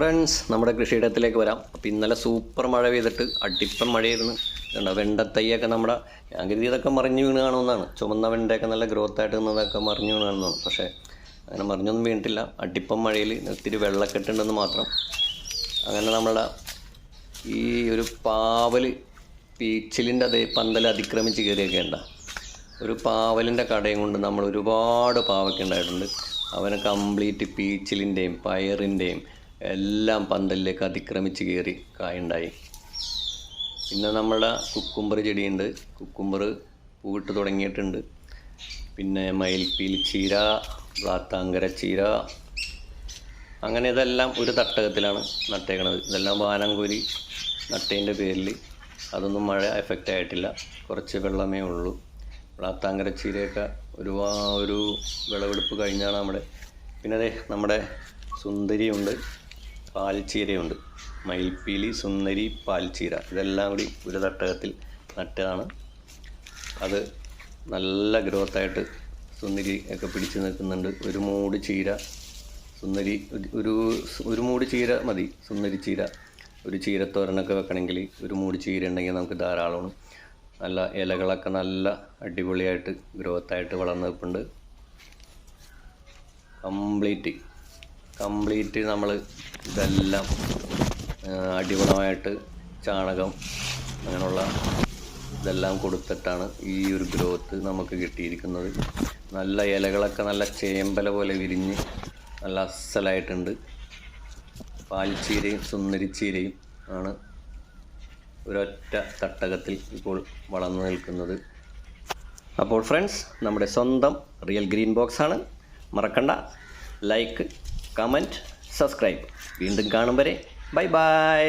Friends നമ്മുടെ കൃഷിയിടത്തിലേക്ക് വരാം. അപ്പോൾ ഇന്നലെ സൂപ്പർ മഴ പെയ്തിട്ട് അടിപ്പം മഴയായിരുന്നു. കണ്ടോ വെണ്ടത്തൈയൊക്കെ നമ്മുടെ ഞാൻ കരുതി ഇതൊക്കെ മറിഞ്ഞു വീണ് കാണുമെന്നാണ്. ചുമന്ന വെണ്ടയൊക്കെ നല്ല ഗ്രോത്ത് ആയിട്ട് നിന്നതൊക്കെ മറിഞ്ഞു വീണ് കാണുന്നതാണ് പക്ഷേ അങ്ങനെ മറിഞ്ഞൊന്നും വീണിട്ടില്ല. അടിപ്പം മഴയിൽ ഒത്തിരി വെള്ളക്കെട്ടുണ്ടെന്ന് മാത്രം. അങ്ങനെ നമ്മളുടെ ഈ ഒരു പാവൽ പീച്ചിലിന്റെ അതേ പന്തൽ അതിക്രമിച്ച് കയറിയൊക്കെ ഉണ്ട? ഒരു പാവലിന്റെ കടയും കൊണ്ട് നമ്മൾ ഒരുപാട് പാവൊക്കെ ഉണ്ടായിട്ടുണ്ട്. അവനെ കംപ്ലീറ്റ് പീച്ചിലിന്റെയും പയറിന്റെയും എല്ലാം പന്തലിലേക്ക് അതിക്രമിച്ച് കയറി കായുണ്ടായി. പിന്നെ നമ്മുടെ കുക്കുംബർ ചെടിയുണ്ട്. കുക്കുംബർ പൂവിട്ട് തുടങ്ങിയിട്ടുണ്ട്. പിന്നെ മയിൽപ്പീൽ ചീര ബ്ലാത്താങ്കര ചീര. അങ്ങനെ ഇതെല്ലാം ഒരു തട്ടകത്തിലാണ് നട്ടേക്കണത്. ഇതെല്ലാം വാനംകൂലി നട്ടതിന്റെ പേരിൽ. അതൊന്നും മഴ എഫക്റ്റ് ആയിട്ടില്ല. കുറച്ച് വെള്ളമേ ഉള്ളൂ. ബ്ലാത്താങ്കര ചീരയൊക്കെ ഒരു ഒരു വിളവെടുപ്പ് കഴിഞ്ഞാണ് നമ്മുടെ. പിന്നെ അതെ നമ്മുടെ സുന്ദരിയുണ്ട്. പാൽച്ചീരയുണ്ട്. മയിൽപ്പീലി സുന്ദരി പാൽച്ചീര. ഇതെല്ലാം കൂടി ഒരു തട്ടകത്തിൽ നട്ടതാണ് അത് നല്ല ഗ്രോത്തായിട്ട് സുന്ദരി ഒക്കെ പിടിച്ചു നിൽക്കുന്നുണ്ട്. ഒരു മൂട് ചീര സുന്ദരി ഒരു- ഒരു മൂട് ചീര മതി. സുന്ദരി ചീര. ഒരു ചീരത്തോരനൊക്കെ വെക്കണമെങ്കിൽ ഒരു മൂട് ചീര ഉണ്ടെങ്കിൽ നമുക്ക് ധാരാളമാണ്. നല്ല ഇലകളൊക്കെ നല്ല അടിപൊളിയായിട്ട് ഗ്രോത്തായിട്ട് വളർന്നു നിൽപ്പുണ്ട്. കംപ്ലീറ്റ്. കംപ്ലീറ്റ് നമ്മൾ ഇതെല്ലാം അടിപൊളമായിട്ട് ചാണകം അങ്ങനെയുള്ള ഇതെല്ലാം കൊടുത്തിട്ടാണ് ഈ ഒരു ഗ്രോത്ത് നമുക്ക് കിട്ടിയിരിക്കുന്നത്. നല്ല ഇലകളൊക്കെ നല്ല ചേമ്പല പോലെ വിരിഞ്ഞ് നല്ല അസലായിട്ടുണ്ട്. പാൽച്ചീരയും സുന്ദരിച്ചീരയും ആണ് ഒരൊറ്റ തട്ടകത്തിൽ ഇപ്പോൾ വളർന്നു നിൽക്കുന്നത്. അപ്പോൾ ഫ്രണ്ട്സ് നമ്മുടെ സ്വന്തം റിയൽ ഗ്രീൻ ബോക്സ് ആണ് മറക്കണ്ട. ലൈക്ക് കമന്റ് സബ്സ്ക്രൈബ് വീണ്ടും കാണും വരെ. Bye bye